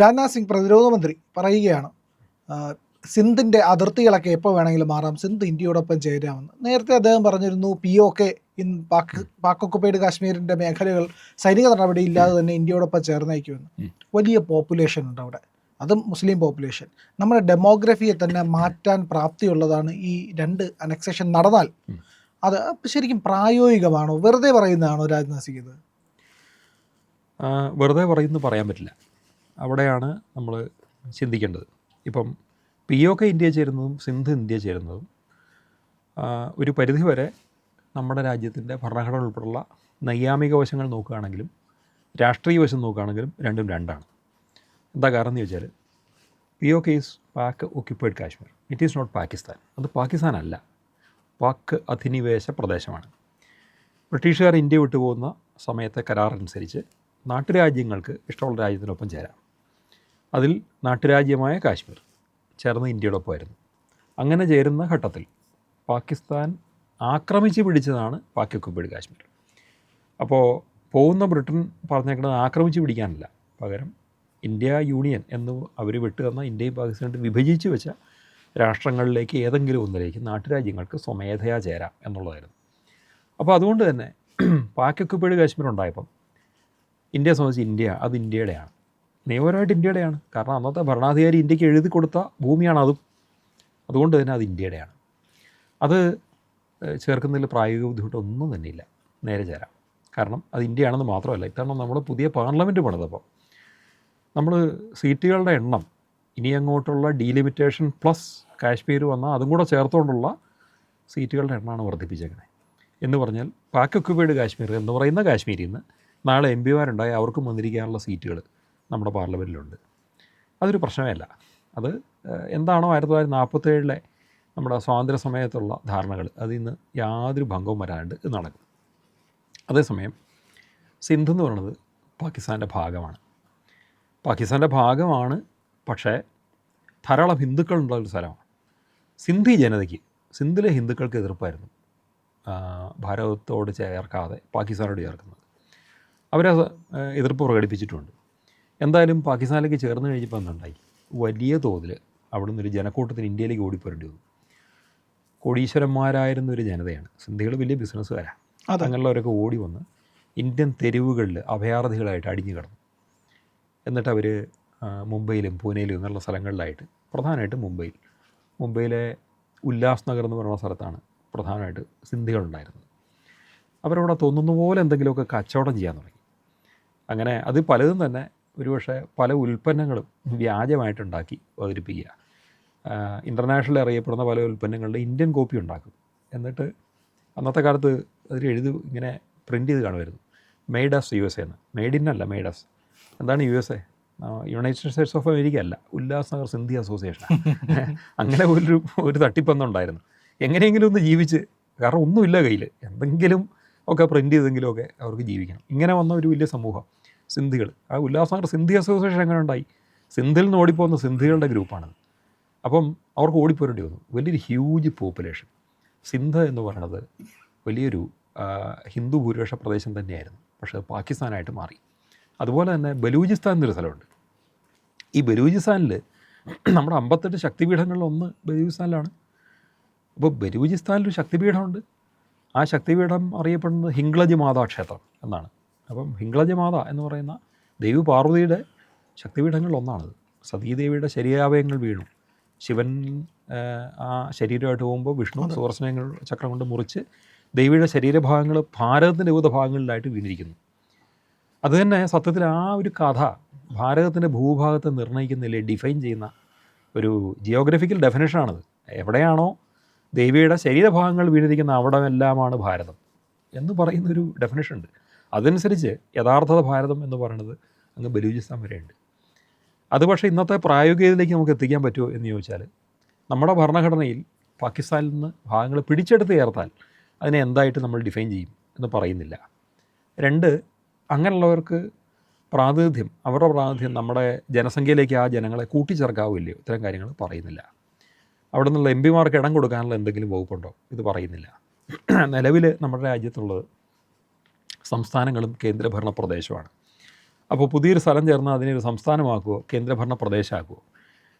രാജ്നാഥ് സിംഗ് പ്രതിരോധ മന്ത്രി പറയുകയാണ് സിന്ധിന്റെ അതിർത്തികളൊക്കെ എപ്പോൾ വേണമെങ്കിലും മാറാം സിന്ധ് ഇന്ത്യയോടൊപ്പം ചേരാമെന്ന്. നേരത്തെ അദ്ദേഹം പറഞ്ഞിരുന്നു P O K in Pak Pak occupied കാശ്മീരിന്റെ മേഖലകൾ സൈനിക നടപടി ഇല്ലാതെ തന്നെ ഇന്ത്യയോടൊപ്പം ചേർന്നേക്കുമെന്ന് വലിയ പോപ്പുലേഷൻ ഉണ്ട് അവിടെ. അതും മുസ്ലിം പോപ്പുലേഷൻ നമ്മുടെ ഡെമോഗ്രഫിയെ തന്നെ മാറ്റാൻ പ്രാപ്തിയുള്ളതാണ് ഈ രണ്ട് അനക്സേഷൻ നടന്നാൽ. അത് ശരിക്കും പ്രായോഗികമാണോ? വെറുതെ പറയുന്നതാണോ രാജ്നാഥ് സിംഗ് ഇത്? വെറുതെ പറയുന്നു പറയാൻ പറ്റില്ല. അവിടെയാണ് നമ്മൾ ചിന്തിക്കേണ്ടത്. ഇപ്പം പി ഒ കെ ഇന്ത്യ ചേരുന്നതും സിന്ധു ഇന്ത്യ ചേരുന്നതും ഒരു പരിധിവരെ നമ്മുടെ രാജ്യത്തിന്റെ ഭരണഘടന ഉൾപ്പെടെയുള്ള നൈയാമിക വശങ്ങൾ നോക്കുകയാണെങ്കിലും രാഷ്ട്രീയ വശം നോക്കുകയാണെങ്കിലും രണ്ടും രണ്ടാണ്. എന്താ കാരണം എന്ന് ചോദിച്ചാൽ P O K is Pak occupied Kashmir it is not Pakistan അത് പാകിസ്ഥാനല്ല പാക്ക് പാക് അധിനിവേശ പ്രദേശമാണ്. ബ്രിട്ടീഷുകാർ ഇന്ത്യ വിട്ടുപോകുന്ന സമയത്തെ കരാറനുസരിച്ച് നാട്ടുരാജ്യങ്ങൾക്ക് ഇഷ്ടമുള്ള രാജ്യത്തിനൊപ്പം ചേരാം. അതിൽ നാട്ടുരാജ്യമായ കാശ്മീർ ചേർന്ന് ഇന്ത്യയോടൊപ്പമായിരുന്നു. അങ്ങനെ ചേരുന്ന ഘട്ടത്തിൽ പാകിസ്ഥാൻ ആക്രമിച്ച് പിടിച്ചതാണ് പാക് ഒക്കുപ്പൈഡ് കാശ്മീർ. അപ്പോൾ പോകുന്ന ബ്രിട്ടൻ പറഞ്ഞേക്കുന്നത് ആക്രമിച്ച് പിടിക്കാനല്ല. പകരം ഇന്ത്യ യൂണിയൻ എന്ന് അവർ വിട്ടു തന്ന ഇന്ത്യയും പാകിസ്ഥാനും വിഭജിച്ച് വെച്ച രാഷ്ട്രങ്ങളിലേക്ക് ഏതെങ്കിലും ഒന്നിലേക്ക് നാട്ടുരാജ്യങ്ങൾക്ക് സ്വമേധയാ ചേരാം എന്നുള്ളതായിരുന്നു. അപ്പോൾ അതുകൊണ്ട് തന്നെ പാക് ഒക്കുപ്പൈഡ് കാശ്മീർ ഉണ്ടായപ്പം ഇന്ത്യയെ സംബന്ധിച്ച് ഇന്ത്യ അത് ഇന്ത്യയുടെയാണ്. നിയമപരമായിട്ട് ഇന്ത്യയുടെയാണ്. കാരണം അന്നത്തെ ഭരണാധികാരി ഇന്ത്യയ്ക്ക് എഴുതി കൊടുത്ത ഭൂമിയാണ് അതും. അതുകൊണ്ട് തന്നെ അത് ഇന്ത്യയുടെയാണ്. അത് ചേർക്കുന്നതിൽ പ്രായോഗിക ബുദ്ധിമുട്ടൊന്നും ഇല്ല. നേരെ ചേരാം. കാരണം അത് ഇന്ത്യയാണെന്ന് മാത്രമല്ല ഇത്തവണ നമ്മുടെ പുതിയ പാർലമെന്റ് പണിതപ്പോൾ നമ്മൾ സീറ്റുകളുടെ എണ്ണം ഇനി അങ്ങോട്ടുള്ള ഡീലിമിറ്റേഷൻ പ്ലസ് കാശ്മീർ വന്നാൽ അതും കൂടെ ചേർത്തുകൊണ്ടുള്ള സീറ്റുകളുടെ എണ്ണമാണ് വർദ്ധിപ്പിച്ചേക്കുന്നത് എന്ന് പറഞ്ഞാൽ പാക്ക് ഒക്യുപൈഡ് കാശ്മീർ എന്ന് പറയുന്ന കാശ്മീരിൽ നിന്ന് നാളെ എം പിമാരുണ്ടായി അവർക്കും വന്നിരിക്കാനുള്ള സീറ്റുകൾ. നമ്മുടെ പാർലമെന്റിലുണ്ട് അതൊരു പ്രശ്നമേ അല്ല അത് എന്താണോ ആയിരത്തി തൊള്ളായിരത്തി നാൽപ്പത്തേഴിലെ നമ്മുടെ സ്വാതന്ത്ര്യ സമയത്തുള്ള ധാരണകൾ. അതിൽ നിന്ന് യാതൊരു ഭംഗവും വരാണ്ട് നടക്കും. അതേസമയം സിന്ധു എന്ന് പറയുന്നത് പാകിസ്ഥാന്റെ ഭാഗമാണ്. പാകിസ്ഥാന്റെ ഭാഗമാണ് പക്ഷേ ധാരാളം ഹിന്ദുക്കളുള്ള ഒരു സ്ഥലമാണ്. സിന്ധി ജനതയ്ക്ക് സിന്ധിലെ ഹിന്ദുക്കൾക്ക് എതിർപ്പായിരുന്നു ഭാരതത്തോട് ചേർക്കാതെ പാകിസ്ഥാനോട് ചേർക്കുന്നത്. അവരത് എതിർപ്പ് പ്രകടിപ്പിച്ചിട്ടുണ്ട്. എന്തായാലും പാകിസ്ഥാനിലേക്ക് ചേർന്ന് കഴിഞ്ഞപ്പോൾ എന്തുണ്ടായി? വലിയ തോതിൽ അവിടെ നിന്നൊരു ജനക്കൂട്ടത്തിന് ഇന്ത്യയിലേക്ക് ഓടിപ്പോരേണ്ടി വന്നു. കോടീശ്വരന്മാരായിരുന്ന ഒരു ജനതയാണ്. സിന്ധികൾ വലിയ ബിസിനസ്സുകാരാണ്. അങ്ങനെയുള്ളവരൊക്കെ ഓടി വന്ന് ഇന്ത്യൻ തെരുവുകളിൽ അഭയാർത്ഥികളായിട്ട് അടിഞ്ഞു കിടന്നു. എന്നിട്ട് അവർ മുംബൈയിലും പൂനെയിലും എന്നുള്ള സ്ഥലങ്ങളിലായിട്ട് പ്രധാനമായിട്ടും മുംബൈയിൽ. മുംബൈയിലെ ഉല്ലാസ് നഗർ എന്ന് പറയുന്ന സ്ഥലത്താണ് പ്രധാനമായിട്ട് സിന്ധികളുണ്ടായിരുന്നത്. അവരവിടെ തോന്നുന്ന പോലെ എന്തെങ്കിലുമൊക്കെ കച്ചവടം ചെയ്യാൻ തുടങ്ങി. അങ്ങനെ അത് പലതും തന്നെ ഒരുപക്ഷെ പല ഉൽപ്പന്നങ്ങളും വ്യാജമായിട്ടുണ്ടാക്കി അവതരിപ്പിക്കുക. ഇന്റർനാഷണൽ അറിയപ്പെടുന്ന പല ഉൽപ്പന്നങ്ങളുടെ ഇന്ത്യൻ കോപ്പി ഉണ്ടാക്കും. എന്നിട്ട് അന്നത്തെ കാലത്ത് അതിൽ എഴുതി ഇങ്ങനെ പ്രിന്റ് ചെയ്ത് കാണുമായിരുന്നു. മെയ്ഡ് ആസ് യു എസ് എന്ന്. മെയ്ഡ് ഇൻ അല്ല മെയ്ഡ് ആസ് എന്താണ് U S A United States of America അല്ല ഉല്ലാസ് നഗർ സിന്ധി അസോസിയേഷൻ. അങ്ങനെ ഒരു ഒരു തട്ടിപ്പൊന്നുണ്ടായിരുന്നു എങ്ങനെയെങ്കിലും ഒന്ന് ജീവിച്ച് കാരണം ഒന്നുമില്ല കയ്യിൽ എന്തെങ്കിലും ഒക്കെ പ്രിന്റ് ചെയ്തെങ്കിലും ഒക്കെ അവർക്ക് ജീവിക്കണം. ഇങ്ങനെ വന്ന ഒരു വലിയ സമൂഹം. സിന്ധികൾ ആ ഉല്ലാസ്നഗർ സിന്ധി അസോസിയേഷൻ എങ്ങനെ ഉണ്ടായി? സിന്ധിൽ നിന്ന് ഓടിപ്പോകുന്ന സിന്ധികളുടെ ഗ്രൂപ്പാണത്. അപ്പം അവർക്ക് ഓടിപ്പോരേണ്ടി വന്നു. വലിയൊരു ഹ്യൂജ് പോപ്പുലേഷൻ സിന്ധ എന്ന് പറയുന്നത് വലിയൊരു ഹിന്ദു ഭൂരിപക്ഷ പ്രദേശം തന്നെയായിരുന്നു. പക്ഷേ പാകിസ്ഥാനായിട്ട് മാറി. അതുപോലെ തന്നെ ബലൂചിസ്ഥാൻ എന്നൊരു സ്ഥലമുണ്ട്. ഈ ബലൂചിസ്ഥാനിൽ നമ്മുടെ അമ്പത്തെട്ട് ശക്തിപീഠങ്ങളിൽ ഒന്ന് ബലൂചിസ്ഥാനിലാണ്. അപ്പോൾ ബലൂചിസ്ഥാനിലൊരു ശക്തിപീഠമുണ്ട്. ആ ശക്തിപീഠം അറിയപ്പെടുന്നത് ഹിംഗ്ലജ് മാതാ ക്ഷേത്രം എന്നാണ്. അപ്പം ഹിംഗ്ലജമാത എന്ന് പറയുന്ന ദേവി പാർവതിയുടെ ശക്തിപീഠങ്ങളിലൊന്നാണത്. സതീദേവിയുടെ ശരീരാവയങ്ങൾ വീണു. ശിവൻ ആ, ശരീരമായിട്ട് പോകുമ്പോൾ വിഷ്ണു സുവർശനങ്ങൾ ചക്രം കൊണ്ട് മുറിച്ച് ദേവിയുടെ ശരീരഭാഗങ്ങൾ ഭാരതത്തിന്റെ വിവിധ ഭാഗങ്ങളിലായിട്ട് വീണിരിക്കുന്നു. അതുതന്നെ സത്യത്തിൽ ആ ഒരു കഥ ഭാരതത്തിന്റെ ഭൂഭാഗത്തെ നിർണയിക്കുന്നില്ലേ ഡിഫൈൻ ചെയ്യുന്ന ഒരു ജിയോഗ്രഫിക്കൽ ഡെഫിനേഷനാണത് എവിടെയാണോ ദേവിയുടെ ശരീരഭാഗങ്ങൾ വീണിരിക്കുന്ന അവിടമെല്ലാമാണ് ഭാരതം എന്ന് പറയുന്നൊരു ഡെഫിനേഷൻ ഉണ്ട്. അതനുസരിച്ച് യഥാർത്ഥ ഭാരതം എന്ന് പറയുന്നത് അങ്ങ് ബലൂചിസ്ഥാൻ വരെയുണ്ട്. അത് പക്ഷേ ഇന്നത്തെ പ്രായോഗികതയിലേക്ക് നമുക്ക് എത്തിക്കാൻ പറ്റുമോ എന്ന് ചോദിച്ചാൽ നമ്മുടെ ഭരണഘടനയിൽ പാകിസ്ഥാനിൽ നിന്ന് ഭാഗങ്ങൾ പിടിച്ചെടുത്ത് ചേർത്താൽ അതിനെ എന്തായിട്ട് നമ്മൾ ഡിഫൈൻ ചെയ്യും എന്ന് പറയുന്നില്ല. രണ്ട് അങ്ങനെയുള്ളവർക്ക് പ്രാതിനിധ്യം അവരുടെ പ്രാതിനിധ്യം നമ്മുടെ ജനസംഖ്യയിലേക്ക് ആ ജനങ്ങളെ കൂട്ടിച്ചേർക്കാവില്ലയോ ഇത്തരം കാര്യങ്ങൾ പറയുന്നില്ല. അവിടെ നിന്നുള്ള എം പിമാർക്ക് ഇടം കൊടുക്കാനുള്ള എന്തെങ്കിലും വകുപ്പുണ്ടോ? ഇത് പറയുന്നില്ല. നിലവിൽ നമ്മുടെ രാജ്യത്തുള്ളത് സംസ്ഥാനങ്ങളും കേന്ദ്രഭരണ പ്രദേശമാണ്. അപ്പോൾ പുതിയൊരു സ്ഥലം ചേർന്ന് അതിനെ ഒരു സംസ്ഥാനമാക്കുമോ കേന്ദ്രഭരണ പ്രദേശമാക്കുമോ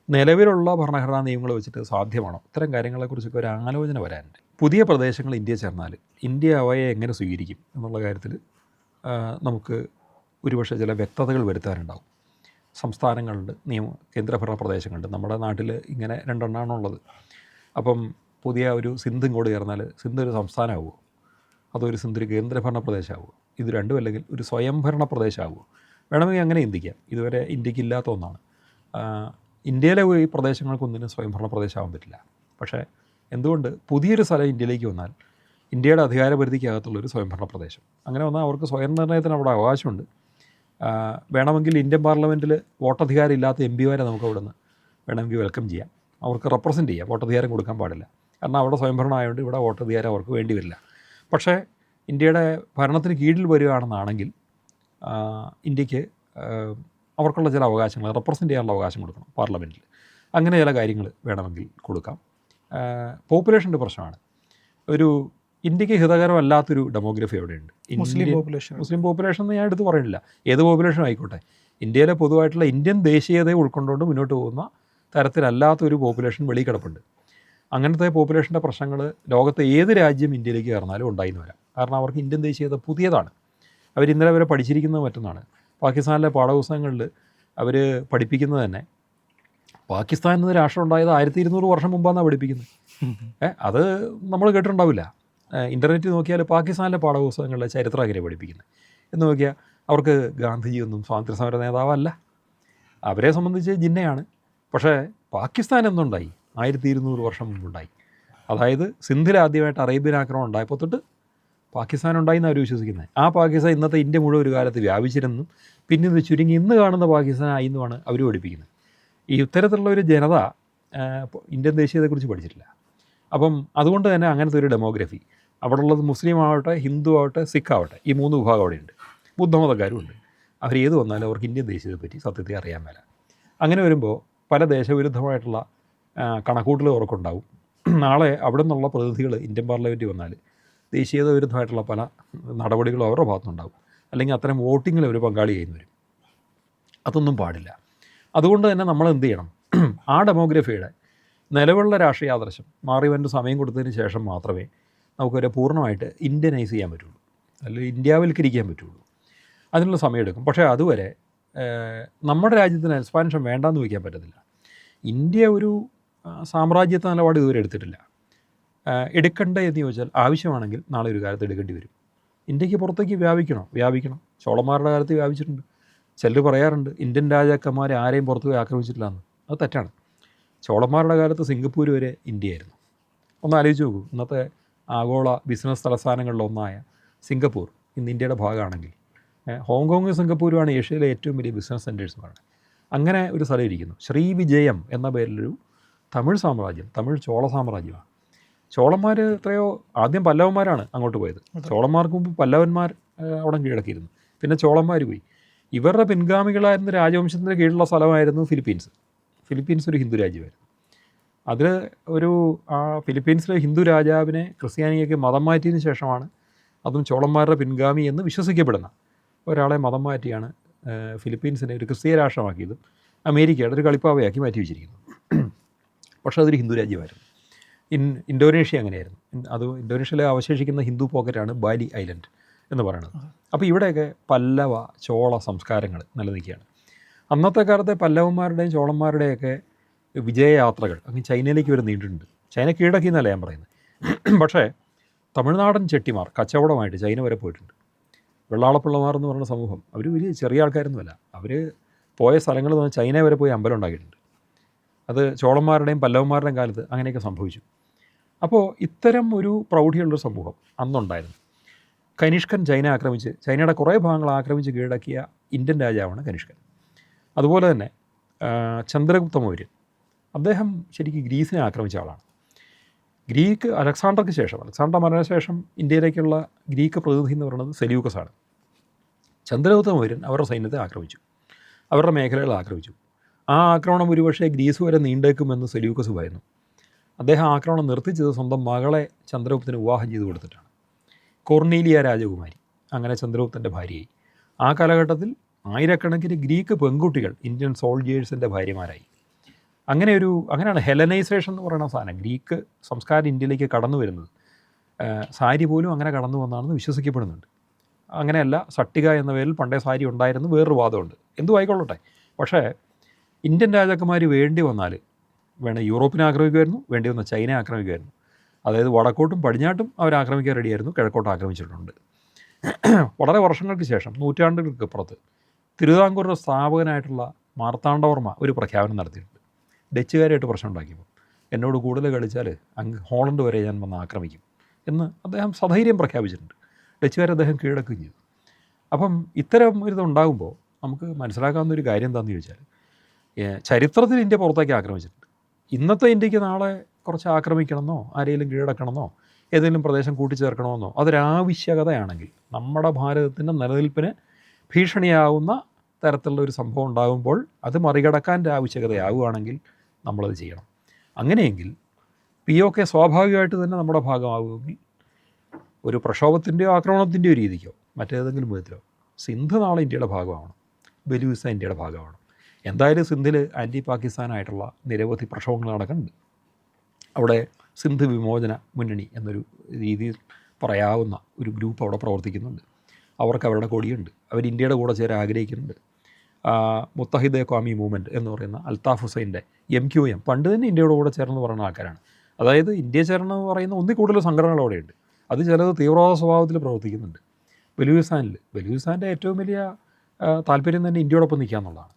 നിലവിലുള്ള ഭരണഘടനാ നിയമങ്ങൾ വെച്ചിട്ട് സാധ്യമാണോ? ഇത്തരം കാര്യങ്ങളെക്കുറിച്ചൊക്കെ ഒരു ആലോചന വരാനുണ്ട്. പുതിയ പ്രദേശങ്ങൾ ഇന്ത്യ ചേർന്നാൽ ഇന്ത്യ അവയെ എങ്ങനെ സ്വീകരിക്കും എന്നുള്ള കാര്യത്തിൽ നമുക്ക് ഒരുപക്ഷെ ചില വ്യക്തതകൾ വരുത്താനുണ്ടാവും. സംസ്ഥാനങ്ങളുണ്ട് നിയമ കേന്ദ്രഭരണ പ്രദേശങ്ങളുണ്ട്. നമ്മുടെ നാട്ടിൽ ഇങ്ങനെ രണ്ടെണ്ണമാണുള്ളത് അപ്പം പുതിയ ഒരു സിന്ധ് ഇങ്ങോട്ട് ചേർന്നാൽ സിന്ധ് ഒരു സംസ്ഥാനമാവുമോ? അതോ ഒരു സിന്ധ് ഒരു കേന്ദ്രഭരണ പ്രദേശമാവുമോ ഇത് രണ്ടും അല്ലെങ്കിൽ ഒരു സ്വയംഭരണ പ്രദേശമാവുമോ വേണമെങ്കിൽ അങ്ങനെ ചിന്തിക്കാം. ഇതുവരെ ഇന്ത്യയ്ക്ക് ഇല്ലാത്ത ഒന്നാണ് ഇന്ത്യയിലെ ഈ പ്രദേശങ്ങൾക്കൊന്നിനും സ്വയംഭരണ പ്രദേശമാകാൻ പറ്റില്ല. പക്ഷേ എന്തുകൊണ്ട് പുതിയൊരു സ്ഥലം ഇന്ത്യയിലേക്ക് വന്നാൽ ഇന്ത്യയുടെ അധികാര പരിധിക്കകത്തുള്ള ഒരു സ്വയംഭരണ പ്രദേശം. അങ്ങനെ വന്നാൽ അവർക്ക് സ്വയം നിർണയത്തിന് അവിടെ അവകാശമുണ്ട്. വേണമെങ്കിൽ ഇന്ത്യൻ പാർലമെന്റിൽ വോട്ടധികാരം ഇല്ലാത്ത എം പിമാരെ നമുക്ക് അവിടെ നിന്ന് വേണമെങ്കിൽ വെൽക്കം ചെയ്യാം. അവർക്ക് റെപ്രസെന്റ് ചെയ്യാം. വോട്ടധികാരം കൊടുക്കാൻ പാടില്ല. കാരണം അവിടെ സ്വയംഭരണം ആയതുകൊണ്ട് ഇവിടെ വോട്ടധികാരം അവർക്ക് വേണ്ടി വരില്ല. പക്ഷേ ഇന്ത്യയുടെ ഭരണത്തിന് കീഴിൽ വരികയാണെന്നാണെങ്കിൽ ഇന്ത്യയ്ക്ക് അവർക്കുള്ള ചില അവകാശങ്ങൾ റെപ്രസെന്റ് ചെയ്യാനുള്ള അവകാശം കൊടുക്കണം പാർലമെന്റിൽ അങ്ങനെ ചില കാര്യങ്ങൾ വേണമെങ്കിൽ കൊടുക്കാം. പോപ്പുലേഷന്റെ പ്രശ്നമാണ്. ഒരു ഇന്ത്യയ്ക്ക് ഹിതകരമല്ലാത്തൊരു ഡെമോഗ്രഫി അവിടെയുണ്ട് മുസ്ലിം പോപ്പുലേഷൻ മുസ്ലിം പോപ്പുലേഷൻ എന്ന് ഞാൻ എടുത്ത് പറയുന്നില്ല. ഏത് പോപ്പുലേഷൻ ആയിക്കോട്ടെ. ഇന്ത്യയിലെ പൊതുവായിട്ടുള്ള ഇന്ത്യൻ ദേശീയതയെ ഉൾക്കൊണ്ടുകൊണ്ട് മുന്നോട്ട് പോകുന്ന തരത്തിലല്ലാത്തൊരു പോപ്പുലേഷൻ വെളിയിൽ കിടപ്പുണ്ട് അങ്ങനത്തെ പോപ്പുലേഷന്റെ പ്രശ്നങ്ങൾ ലോകത്തെ ഏത് രാജ്യം ഇന്ത്യയിലേക്ക് കയറുന്നാലും ഉണ്ടായിരുന്നു വരാം. കാരണം അവർക്ക് ഇന്ത്യൻ ദേശീയത പുതിയതാണ്. അവർ ഇന്നലെ വരെ പഠിച്ചിരിക്കുന്നത് മറ്റൊന്നാണ്. പാകിസ്ഥാനിലെ പാഠപുസ്തകങ്ങളിൽ അവർ പഠിപ്പിക്കുന്നത് തന്നെ. പാകിസ്ഥാൻ എന്ന രാഷ്ട്രം ഉണ്ടായത് ആയിരത്തി ഇരുന്നൂറ് വർഷം മുമ്പാണ് പഠിപ്പിക്കുന്നത്. ഏ അത് നമ്മൾ കേട്ടിട്ടുണ്ടാവില്ല. ഇന്റർനെറ്റിൽ നോക്കിയാൽ പാകിസ്ഥാനിലെ പാഠപുസ്തകങ്ങളിലെ ചരിത്രം അങ്ങനെ പഠിപ്പിക്കുന്നത്. എന്ന് നോക്കിയാൽ അവർക്ക് ഗാന്ധിജിയൊന്നും സ്വാതന്ത്ര്യ സമര നേതാവല്ല. അവരെ സംബന്ധിച്ച് ജിന്നയാണ്. പക്ഷേ പാകിസ്ഥാൻ എന്നുണ്ടായി? ആയിരത്തി ഇരുന്നൂറ് വർഷം മുമ്പുണ്ടായി. അതായത് സിന്ധിൽ ആദ്യമായിട്ട് അറേബ്യൻ ആക്രമണം ഉണ്ടായപ്പോൾ തൊട്ട് പാകിസ്ഥാൻ ഉണ്ടായി എന്നാണ് അവർ വിശ്വസിക്കുന്നത് ആ പാകിസ്ഥാൻ ഇന്നത്തെ ഇന്ത്യ മുഴുവൻ ഒരു കാലത്ത് വ്യാപിച്ചിരുന്നു. പിന്നെ ചുരുങ്ങി ഇന്ന് കാണുന്ന പാകിസ്ഥാൻ ആയി എന്നുമാണ് അവർ പഠിപ്പിക്കുന്നത്. ഈ ഇത്തരത്തിലുള്ള ഒരു ജനത ഇന്ത്യൻ ദേശീയതയെക്കുറിച്ച് പഠിച്ചിട്ടില്ല. അപ്പം അതുകൊണ്ട് തന്നെ അങ്ങനത്തെ ഒരു ഡെമോഗ്രഫി. അവിടെ ഉള്ളത് മുസ്ലിം ആവട്ടെ ഹിന്ദു ആവട്ടെ സിഖ് ആവട്ടെ ഈ മൂന്ന് വിഭാഗം അവിടെയുണ്ട്. ബുദ്ധമതക്കാരും ഉണ്ട്. അവർ ഏത് വന്നാലും അവർക്ക് ഇന്ത്യൻ ദേശീയതയെപ്പറ്റി സത്യത്തെ അറിയാൻ മേല. അങ്ങനെ വരുമ്പോൾ പല ദേശവിരുദ്ധമായിട്ടുള്ള കണക്കൂട്ടൽ അവർക്കുണ്ടാവും നാളെ അവിടെ നിന്നുള്ള പ്രതിനിധികൾ ഇന്ത്യൻ പാർലമെന്റിൽ വന്നാൽ ദേശീയത വിരുദ്ധമായിട്ടുള്ള പല നടപടികളും അവരുടെ ഭാഗത്തുനിന്നുണ്ടാവും. അല്ലെങ്കിൽ അത്തരം വോട്ടിങ്ങിൽ അവർ പങ്കാളിയായി വരും. അതൊന്നും പാടില്ല. അതുകൊണ്ട് തന്നെ നമ്മൾ എന്ത് ചെയ്യണം? ആ ഡെമോഗ്രഫിയുടെ നിലവിലുള്ള രാഷ്ട്രീയ ആദർശം മാറി വരേണ്ട സമയം കൊടുത്തതിന് ശേഷം മാത്രമേ നമുക്കൊരു പൂർണമായിട്ട് ഇന്ത്യനൈസ് ചെയ്യാൻ പറ്റുള്ളൂ. അല്ലെങ്കിൽ ഇന്ത്യാവൽക്കരിക്കാൻ പറ്റുള്ളൂ. അതിനുള്ള സമയമെടുക്കും പക്ഷേ അതുവരെ നമ്മുടെ രാജ്യത്തിന് എക്സ്പാൻഷൻ വേണ്ടാന്ന് വയ്ക്കാൻ പറ്റത്തില്ല. ഇന്ത്യ ഒരു സാമ്രാജ്യത്തെ നിലപാട് ഇതുവരെ എടുത്തിട്ടില്ല. എടുക്കേണ്ട എന്ന് ചോദിച്ചാൽ ആവശ്യമാണെങ്കിൽ നാളെ ഒരു കാലത്ത് എടുക്കേണ്ടി വരും. ഇന്ത്യയ്ക്ക് പുറത്തേക്ക് വ്യാപിക്കണോ? വ്യാപിക്കണം. ചോളന്മാരുടെ കാലത്ത് വ്യാപിച്ചിട്ടുണ്ട്. ചിലർ പറയാറുണ്ട് ഇന്ത്യൻ രാജാക്കന്മാരെ ആരെയും പുറത്ത് പോയി ആക്രമിച്ചിട്ടില്ല എന്ന്. അത് തെറ്റാണ്. ചോളന്മാരുടെ കാലത്ത് സിംഗപ്പൂർ വരെ ഇന്ത്യയായിരുന്നു. ഒന്ന് ആലോചിച്ച് നോക്കൂ. ഇന്നത്തെ ആഗോള ബിസിനസ് തലസ്ഥാനങ്ങളിലൊന്നായ സിംഗപ്പൂർ ഇന്ന് ഇന്ത്യയുടെ ഭാഗമാണെങ്കിൽ ഹോങ്കോങ്ങും സിംഗപ്പൂരുമാണ് ഏഷ്യയിലെ ഏറ്റവും വലിയ ബിസിനസ് സെന്റേഴ്സ് എന്ന് അങ്ങനെ ഒരു സ്ഥലം ഇരിക്കുന്നു. ശ്രീവിജയം എന്ന പേരിലൊരു തമിഴ് സാമ്രാജ്യം തമിഴ് ചോള സാമ്രാജ്യമാണ്. ചോളന്മാർ എത്രയോ ആദ്യം പല്ലവന്മാരാണ് അങ്ങോട്ട് പോയത്. ചോളന്മാർക്ക് മുമ്പ് പല്ലവന്മാർ അവിടെ കീഴടക്കിയിരുന്നു. പിന്നെ ചോളന്മാർ പോയി. ഇവരുടെ പിൻഗാമികളായിരുന്ന രാജവംശത്തിന്റെ കീഴിലുള്ള സ്ഥലമായിരുന്നു ഫിലിപ്പീൻസ്. ഫിലിപ്പീൻസ് ഒരു ഹിന്ദു രാജ്യമായിരുന്നു. അതിൽ ഒരു ആ ഫിലിപ്പീൻസിലെ ഹിന്ദു രാജാവിനെ ക്രിസ്ത്യാനിയൊക്കെ മതം മാറ്റിയതിന് ശേഷമാണ് അതും ചോളന്മാരുടെ പിൻഗാമി എന്ന് വിശ്വസിക്കപ്പെടുന്ന ഒരാളെ മതം മാറ്റിയാണ് ഫിലിപ്പീൻസിനെ ഒരു ക്രിസ്തീയ രാഷ്ട്രമാക്കിയതും അമേരിക്കയുടെ ഒരു കളിപ്പാവയാക്കി മാറ്റി വെച്ചിരിക്കുന്നത് പക്ഷേ അതൊരു ഹിന്ദു രാജ്യമായിരുന്നു. ഇൻ ഇൻഡോനേഷ്യ അങ്ങനെയായിരുന്നു. അത് ഇൻഡോനേഷ്യയിലെ അവശേഷിക്കുന്ന ഹിന്ദു പോക്കറ്റാണ് ബാലി ഐലൻഡ് എന്ന് പറയുന്നത്. അപ്പോൾ ഇവിടെയൊക്കെ പല്ലവ ചോള സംസ്കാരങ്ങൾ നിലനിൽക്കുകയാണ്. അന്നത്തെ കാലത്തെ പല്ലവന്മാരുടെയും ചോളന്മാരുടെയൊക്കെ വിജയയാത്രകൾ അങ്ങ് ചൈനയിലേക്ക് വരെ നീണ്ടിട്ടുണ്ട് ചൈന കീഴടക്കി എന്നല്ല ഞാൻ പറയുന്നത്. പക്ഷേ തമിഴ്നാടൻ ചെട്ടിമാർ കച്ചവടമായിട്ട് ചൈന വരെ പോയിട്ടുണ്ട്. വെള്ളാളപ്പിള്ളമാർ എന്ന് പറയുന്ന സമൂഹം അവർ വലിയ ചെറിയ ആൾക്കാരൊന്നുമല്ല. അവർ പോയ സ്ഥലങ്ങളിൽ നിന്ന് ചൈന വരെ പോയി അമ്പലം ഉണ്ടാക്കിയിട്ടുണ്ട്. അത് ചോളന്മാരുടെയും പല്ലവന്മാരുടെയും കാലത്ത് അങ്ങനെയൊക്കെ സംഭവിച്ചു. അപ്പോൾ ഇത്തരം ഒരു പ്രൗഢിയുള്ളൊരു സമൂഹം അന്നുണ്ടായിരുന്നു. കനിഷ്കൻ ചൈന ആക്രമിച്ച് ചൈനയുടെ കുറേ ഭാഗങ്ങൾ ആക്രമിച്ച് കീഴടക്കിയ ഇന്ത്യൻ രാജാവാണ് കനിഷ്കൻ. അതുപോലെ തന്നെ ചന്ദ്രഗുപ്ത മൗര്യൻ. അദ്ദേഹം ശരിക്കും ഗ്രീസിനെ ആക്രമിച്ച ആളാണ്. ഗ്രീക്ക് അലക്സാണ്ടർക്ക് ശേഷം അലക്സാണ്ടർ മരണശേഷം ഇന്ത്യയിലേക്കുള്ള ഗ്രീക്ക് പ്രതിനിധി എന്ന് പറയുന്നത് സെലൂക്കസാണ് ചന്ദ്രഗുപ്ത മൗര്യൻ അവരുടെ സൈന്യത്തെ ആക്രമിച്ചു. അവരുടെ മേഖലകൾ ആക്രമിച്ചു. ആ ആക്രമണം ഒരുപക്ഷെ ഗ്രീസ് വരെ നീണ്ടേക്കുമെന്ന് സെല്യൂക്കസ് പറയുന്നു. അദ്ദേഹം ആക്രമണം നിർത്തിച്ചത് സ്വന്തം മകളെ ചന്ദ്രഗുപ്തന് വിവാഹം ചെയ്തു കൊടുത്തിട്ടാണ്. കൊർണീലിയ രാജകുമാരി അങ്ങനെ ചന്ദ്രഗുപ്തന്റെ ഭാര്യയായി. ആ കാലഘട്ടത്തിൽ ആയിരക്കണക്കിന് ഗ്രീക്ക് പെൺകുട്ടികൾ ഇന്ത്യൻ സോൾജേഴ്സിന്റെ ഭാര്യമാരായി. അങ്ങനെ ഒരു അങ്ങനെയാണ് ഹെലനൈസേഷൻ എന്ന് പറയുന്ന സാധനം ഗ്രീക്ക് സംസ്കാരം ഇന്ത്യയിലേക്ക് കടന്നു വരുന്നത്. സാരി പോലും അങ്ങനെ കടന്നു വന്നാണെന്ന് വിശ്വസിക്കപ്പെടുന്നുണ്ട്. അങ്ങനെയല്ല സട്ടിക എന്ന പേരിൽ പണ്ടേ സാരി ഉണ്ടായിരുന്നു വേറൊരു വാദമുണ്ട്. എന്തു ആയിക്കൊള്ളട്ടെ. പക്ഷേ ഇന്ത്യൻ രാജാക്കന്മാർ വേണ്ടി വന്നാൽ വേണേൽ യൂറോപ്പിനെ ആക്രമിക്കുമായിരുന്നു വേണ്ടി വന്ന ചൈനയെ ആക്രമിക്കുമായിരുന്നു. അതായത് വടക്കോട്ടും പടിഞ്ഞാട്ടും അവർ ആക്രമിക്കാൻ റെഡിയായിരുന്നു കിഴക്കോട്ട് ആക്രമിച്ചിട്ടുണ്ട്. വളരെ വർഷങ്ങൾക്ക് ശേഷം നൂറ്റാണ്ടുകൾക്ക് അപ്പുറത്ത് തിരുവിതാംകൂറിന്റെ സ്ഥാപകനായിട്ടുള്ള മാർത്താണ്ഡവർമ്മ ഒരു പ്രഖ്യാപനം നടത്തിയിട്ടുണ്ട്. ഡച്ചുകാരായിട്ട് പ്രശ്നം ഉണ്ടാക്കിയപ്പോൾ. എന്നോട് കൂടുതൽ കളിച്ചാൽ അങ്ങ് ഹോളണ്ട് വരെ ഞാൻ വന്ന് ആക്രമിക്കും എന്ന് അദ്ദേഹം സധൈര്യം പ്രഖ്യാപിച്ചിട്ടുണ്ട്. ഡച്ചുകാരെ അദ്ദേഹം കീഴടക്കുകയും ചെയ്തു. അപ്പം ഇത്തരം ഒരു ഉണ്ടാകുമ്പോൾ നമുക്ക് മനസ്സിലാക്കാവുന്ന ഒരു കാര്യം എന്താണെന്ന് ചോദിച്ചാൽ ചരിത്രത്തിൽ ഇന്ത്യ പുറത്തേക്ക് ആക്രമിച്ചിട്ടുണ്ട്. ഇന്നത്തെ ഇന്ത്യയ്ക്ക് നാളെ കുറച്ച് ആക്രമിക്കണമെന്നോ ആരെങ്കിലും കീഴടക്കണമെന്നോ ഏതെങ്കിലും പ്രദേശം കൂട്ടിച്ചേർക്കണമെന്നോ അതൊരാവശ്യകതയാണെങ്കിൽ നമ്മുടെ ഭാരതത്തിന്റെ നിലനിൽപ്പിന് ഭീഷണിയാവുന്ന തരത്തിലുള്ള ഒരു സംഭവം ഉണ്ടാകുമ്പോൾ അത് മറികടക്കാന്റെ ആവശ്യകതയാവുകയാണെങ്കിൽ നമ്മളത് ചെയ്യണം. അങ്ങനെയെങ്കിൽ പി ഒ കെ സ്വാഭാവികമായിട്ട് തന്നെ നമ്മുടെ ഭാഗമാകുമെങ്കിൽ ഒരു പ്രക്ഷോഭത്തിന്റെയോ ആക്രമണത്തിന്റെയോ രീതിക്കോ മറ്റേതെങ്കിലും വിധത്തിലോ സിന്ധു നാളെ ഇന്ത്യയുടെ ഭാഗമാവണം. ബലൂസ ഇന്ത്യയുടെ ഭാഗമാവണം. എന്തായാലും സിന്ധിൽ ആന്റി പാകിസ്ഥാനായിട്ടുള്ള നിരവധി പ്രക്ഷോഭങ്ങൾ നടക്കുന്നുണ്ട്. അവിടെ സിന്ധ് വിമോചന മുന്നണി എന്നൊരു രീതിയിൽ പറയാവുന്ന ഒരു ഗ്രൂപ്പ് അവിടെ പ്രവർത്തിക്കുന്നുണ്ട്. അവർക്ക് അവരുടെ കൊടിയുണ്ട്. അവർ ഇന്ത്യയുടെ കൂടെ ചേരാൻ ആഗ്രഹിക്കുന്നുണ്ട്. മുത്തഹിദ് ഖാമി മൂവ്മെന്റ് എന്ന് പറയുന്ന അൽത്താഫ് ഹുസൈന്റെ എം ക്യു എം. പണ്ട് തന്നെ ഇന്ത്യയുടെ കൂടെ ചേർന്ന് പറയുന്ന ആൾക്കാരാണ്. അതായത് ഇന്ത്യ ചേർന്ന് പറയുന്ന ഒന്നിൽ കൂടുതൽ സംഘടനകൾ അവിടെയുണ്ട്. അത് ചിലത് തീവ്രവാദ സ്വഭാവത്തിൽ പ്രവർത്തിക്കുന്നുണ്ട്. ബലൂചിസ്ഥാനിൽ. ബലൂചിസ്ഥാന്റെ ഏറ്റവും വലിയ താല്പര്യം തന്നെ ഇന്ത്യയോടൊപ്പം നിൽക്കുക എന്നുള്ളതാണ്.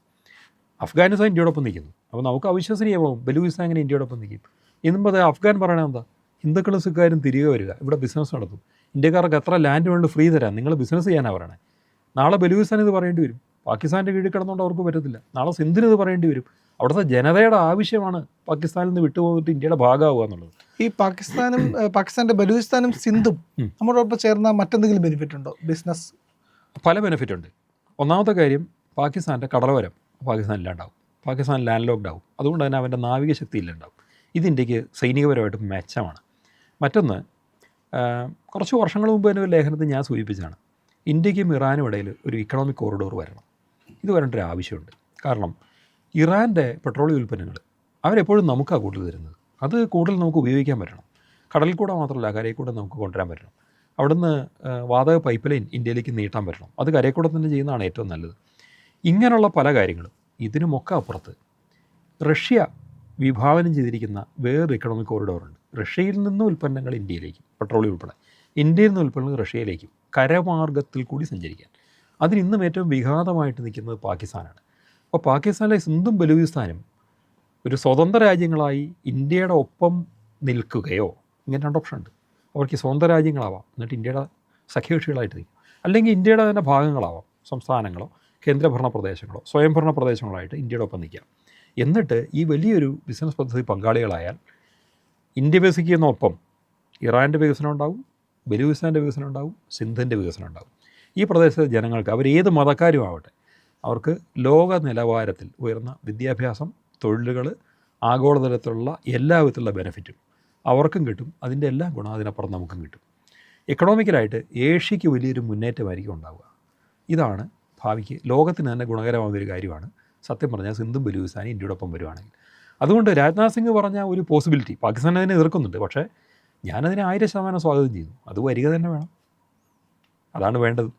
അഫ്ഗാനിസ്ഥാൻ ഇന്ത്യയോടൊപ്പം നിൽക്കുന്നു. അപ്പോൾ നമുക്ക് അവിശ്വസനീയമാവും. ബലൂചിസ്ഥാൻ അങ്ങനെ ഇന്ത്യയോടൊപ്പം നിൽക്കും. എന്നുമ്പോൾ അഫ്ഗാൻ പറയണത് എന്താ? ഹിന്ദുക്കളും സിഖുകാരും തിരികെ വരിക. ഇവിടെ ബിസിനസ് നടത്തും. ഇന്ത്യക്കാർക്ക് എത്ര ലാൻഡ് വേണ്ടി ഫ്രീ തരാം. നിങ്ങൾ ബിസിനസ് ചെയ്യാനാണ് പറയണേ. നാളെ ബലൂചിസ്ഥാൻ ഇത് പറയേണ്ടി വരും. പാകിസ്ഥാന്റെ കീഴിൽ കിടന്നുകൊണ്ട് അവർക്ക് പറ്റത്തില്ല. നാളെ സിന്ധിന് ഇത് പറയേണ്ടി വരും. അവിടുത്തെ ജനതയുടെ ആവശ്യമാണ് പാകിസ്ഥാനിൽ നിന്ന് വിട്ടുപോയിട്ട് ഇന്ത്യയുടെ ഭാഗമാവുക എന്നുള്ളത്. ഈ പാകിസ്ഥാനും പാകിസ്ഥാന്റെ പാകിസ്ഥാന്റെ ബലൂചിസ്ഥാനും സിന്ധും. നമ്മളോടൊപ്പം ചേർന്ന മറ്റെന്തെങ്കിലും ബെനിഫിറ്റ് ഉണ്ടോ? ബിസിനസ് പല ബെനിഫിറ്റ് ഉണ്ട്. ഒന്നാമത്തെ കാര്യം പാകിസ്ഥാന്റെ കടലോരം പാകിസ്ഥാൻ ഇല്ലാണ്ടാവും പാകിസ്ഥാൻ ലാൻഡ് ലോക്ക്ഡ് ആവും അതുകൊണ്ട് തന്നെ അവന്റെ നാവിക ശക്തി ഇല്ലാണ്ടാവും ഇത് ഇന്ത്യയ്ക്ക് സൈനികപരമായിട്ട് മെച്ചമാണ്. മറ്റൊന്ന് കുറച്ച് വർഷങ്ങൾ മുമ്പ് തന്നെ ഒരു ലേഖനത്തിൽ ഞാൻ സൂചിപ്പിച്ചാണ് ഇന്ത്യക്കും ഇറാനും ഇടയിൽ ഒരു ഇക്കണോമിക് കോറിഡോർ വരണം. ഇത് വരേണ്ട ഒരു ആവശ്യമുണ്ട്. കാരണം ഇറാന്റെ പെട്രോളിയം ഉൽപ്പന്നങ്ങൾ അവരെപ്പോഴും നമുക്കാണ് കൂടുതൽ തരുന്നത്. അത് കൂടുതൽ നമുക്ക് ഉപയോഗിക്കാൻ പറ്റണം. കടലിൽ കൂടെ മാത്രമല്ല കരയിൽ കൂടെ നമുക്ക് കൊണ്ടുവരാൻ പറ്റണം. അവിടുന്ന് വാതക പൈപ്പ് ലൈൻ ഇന്ത്യയിലേക്ക് നീട്ടാൻ പറ്റണം. അത് കരയിൽ കൂടെ തന്നെ ചെയ്യുന്നതാണ് ഏറ്റവും നല്ലത്. ഇങ്ങനെയുള്ള പല കാര്യങ്ങളും ഇതിനുമൊക്കെ അപ്പുറത്ത് റഷ്യ വിഭാവനം ചെയ്തിരിക്കുന്ന വേറൊരു ഇക്കണോമിക് കോറിഡോറുണ്ട് റഷ്യയിൽ നിന്ന് ഉൽപ്പന്നങ്ങൾ ഇന്ത്യയിലേക്കും പെട്രോളിയം ഉൾപ്പെടെ. ഇന്ത്യയിൽ നിന്ന് ഉൽപ്പന്നങ്ങൾ റഷ്യയിലേക്കും കരമാർഗത്തിൽ കൂടി സഞ്ചരിക്കാൻ. അതിന് ഇന്നും ഏറ്റവും വിഘാതമായിട്ട് നിൽക്കുന്നത് പാകിസ്ഥാനാണ്. അപ്പോൾ പാകിസ്ഥാനിലെ സിന്ധും ബലൂചിസ്ഥാനും ഒരു സ്വതന്ത്ര രാജ്യങ്ങളായി ഇന്ത്യയുടെ ഒപ്പം നിൽക്കുകയോ ഇങ്ങനെ രണ്ട് ഓപ്ഷൻ ഉണ്ട്. അവർക്ക് സ്വതന്ത്ര രാജ്യങ്ങളാവാം എന്നിട്ട് ഇന്ത്യയുടെ സഖ്യകക്ഷികളായിട്ട് നിൽക്കും. അല്ലെങ്കിൽ ഇന്ത്യയുടെ തന്നെ ഭാഗങ്ങളാവാം സംസ്ഥാനങ്ങളോ. കേന്ദ്രഭരണ പ്രദേശങ്ങളോ സ്വയംഭരണ പ്രദേശങ്ങളായിട്ട് ഇന്ത്യയുടെ ഒപ്പം നിൽക്കാം. എന്നിട്ട് ഈ വലിയൊരു ബിസിനസ് പദ്ധതി പങ്കാളികളായാൽ ഇന്ത്യ വികസിക്കുന്നൊപ്പം ഇറാന്റെ വികസനം ഉണ്ടാവും ബലൂചിസ്ഥാന്റെ വികസനം ഉണ്ടാവും സിന്ധിന്റെ വികസനം ഉണ്ടാവും. ഈ പ്രദേശത്തെ ജനങ്ങൾക്ക് അവർ ഏത് മതക്കാരും ആവട്ടെ അവർക്ക് ലോക നിലവാരത്തിൽ ഉയർന്ന വിദ്യാഭ്യാസം തൊഴിലുകൾ ആഗോളതലത്തിലുള്ള എല്ലാ വിധത്തിലുള്ള ബെനിഫിറ്റും അവർക്കും കിട്ടും. അതിന്റെ എല്ലാ ഗുണം അതിനപ്പുറം നമുക്കും കിട്ടും. എക്കണോമിക്കലായിട്ട് ഏഷ്യയ്ക്ക് വലിയൊരു മുന്നേറ്റമായിരിക്കും ഉണ്ടാവുക. ഇതാണ് ഭാവിക്ക് ലോകത്തിന് തന്നെ ഗുണകരമാകുന്ന ഒരു കാര്യമാണ്. സത്യം പറഞ്ഞാൽ സിന്ധും ബലൂസാനി ഇന്ത്യയോടൊപ്പം വരുവാണെങ്കിൽ. അതുകൊണ്ട് രാജ്നാഥ് സിംഗ് പറഞ്ഞ ഒരു പോസിബിലിറ്റി പാകിസ്ഥാൻ അതിനെ എതിർക്കുന്നുണ്ട്. പക്ഷേ ഞാനതിനെ ആയിരം ശതമാനം സ്വാഗതം ചെയ്യുന്നു. അത് വരിക തന്നെ വേണം. അതാണ് വേണ്ടത്.